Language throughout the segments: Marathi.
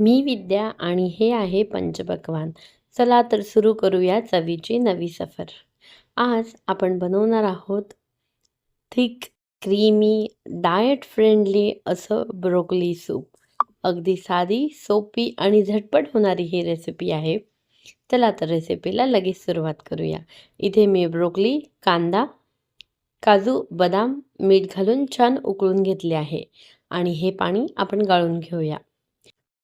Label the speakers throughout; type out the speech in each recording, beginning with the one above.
Speaker 1: मी विद्या आणि हे आहे पंचपक्वान चला तर सुरू करूया चवीची नवी सफर. आज आपण बनवणार आहोत थिक क्रीमी डाएट फ्रेंडली असं ब्रोकली सूप अगदी साधी सोपी आणि झटपट होणारी ही रेसिपी आहे. चला तर रेसिपीला लगेच सुरुवात करूया. इथे मी ब्रोकली कांदा काजू बदाम मीठ घालून छान उकळून घेतले आहे. आणि हे पाणी आपण गाळून घेऊया.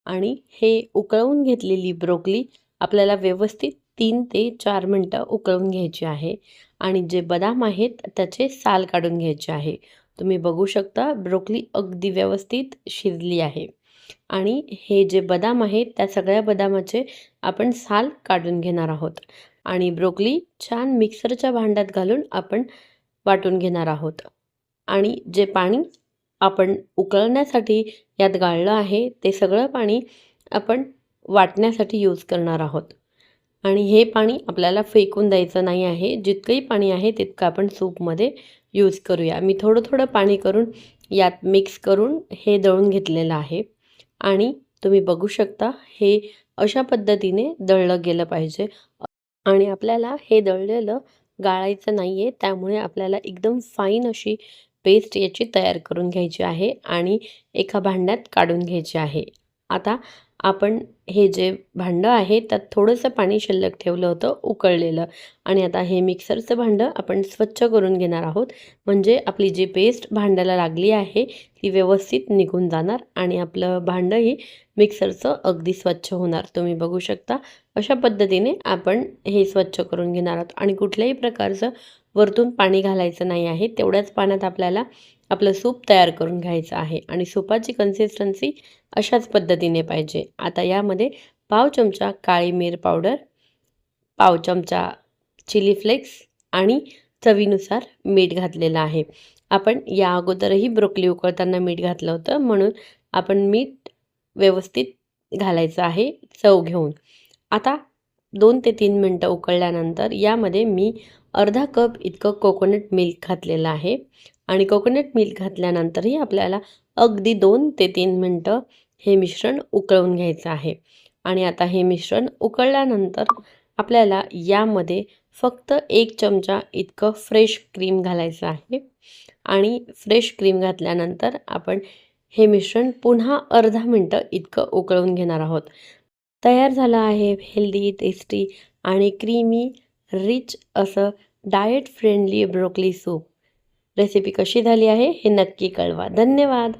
Speaker 1: आणि हे उकळवून घेतलेली ब्रोकली आपल्याला व्यवस्थित तीन ते चार मिनटं उकळून घ्यायची आहे. आणि जे बदाम आहेत त्याचे साल काढून घ्यायचे आहे. तुम्ही बघू शकता ब्रोकली अगदी व्यवस्थित शिजली आहे. आणि हे जे बदाम आहेत त्या सगळ्या बदामाचे आपण साल काढून घेणार आहोत. आणि ब्रोकली छान मिक्सरच्या भांड्यात घालून आपण वाटून घेणार आहोत. आणि जे पाणी आपण उकळण्यासाठी यात गाळलं आहे ते सगळं पाणी आपण वाटण्यासाठी यूज करणार आहोत. आणि हे पाणी आपल्याला फेकून द्यायचं नाही आहे. जितकंही पाणी आहे तितकं आपण सूपमध्ये यूज करूया. मी थोडं थोडं पाणी करून यात मिक्स करून हे दळून घेतलेलं आहे. आणि तुम्ही बघू शकता हे अशा पद्धतीने दळलं गेलं पाहिजे. आणि आपल्याला हे दळलेलं गाळायचं नाही आहे त्यामुळे आपल्याला एकदम फाईन अशी पेस्ट याची तयार करून घ्यायची आहे आणि एका भांड्यात काढून घ्यायची आहे. आता आपण हे जे भांडं आहे त्यात थोडंसं पाणी शिल्लक ठेवलं होतं उकळलेलं. आणि आता हे मिक्सरचं भांडं आपण स्वच्छ करून घेणार आहोत. म्हणजे आपली जी पेस्ट भांड्याला लागली आहे ती व्यवस्थित निघून जाणार आणि आपलं भांडंही मिक्सरचं अगदी स्वच्छ होणार. तुम्ही बघू शकता अशा पद्धतीने आपण हे स्वच्छ करून घेणार आहोत. आणि कुठल्याही प्रकारचं वरतून पाणी घालायचं नाही आहे तेवढ्याच पाण्यात आपल्याला आपलं सूप तयार करून घ्यायचं आहे आणि सूपाची कन्सिस्टन्सी अशाच पद्धतीने पाहिजे. आता यामध्ये पाव चमचा काळी मिर पावडर पाव चमचा चिली फ्लेक्स आणि चवीनुसार मीठ घातलेलं आहे. आपण या अगोदरही ब्रोकली उकळताना मीठ घातलं होतं म्हणून आपण मीठ व्यवस्थित घालायचं आहे चव घेऊन. आता दोन ते तीन मिनटं उकळल्यानंतर यामध्ये मी अर्धा कप इतकं कोकोनट मिल्क घातलेलं आहे. आणि कोकोनट मिल्क घातल्यानंतरही आपल्याला अगदी दोन ते तीन मिनटं हे मिश्रण उकळवून घ्यायचं आहे. आणि आता हे मिश्रण उकळल्यानंतर आपल्याला यामध्ये फक्त एक चमचा इतकं फ्रेश क्रीम घालायचं आहे. आणि फ्रेश क्रीम घातल्यानंतर आपण हे मिश्रण पुन्हा अर्धा मिनटं इतकं उकळून घेणार आहोत. तयार झालं आहे हेल्दी टेस्टी आणि क्रीमी रिच असं diet friendly broccoli soup recipe कशी झाली आहे हे नक्की कळवा. धन्यवाद.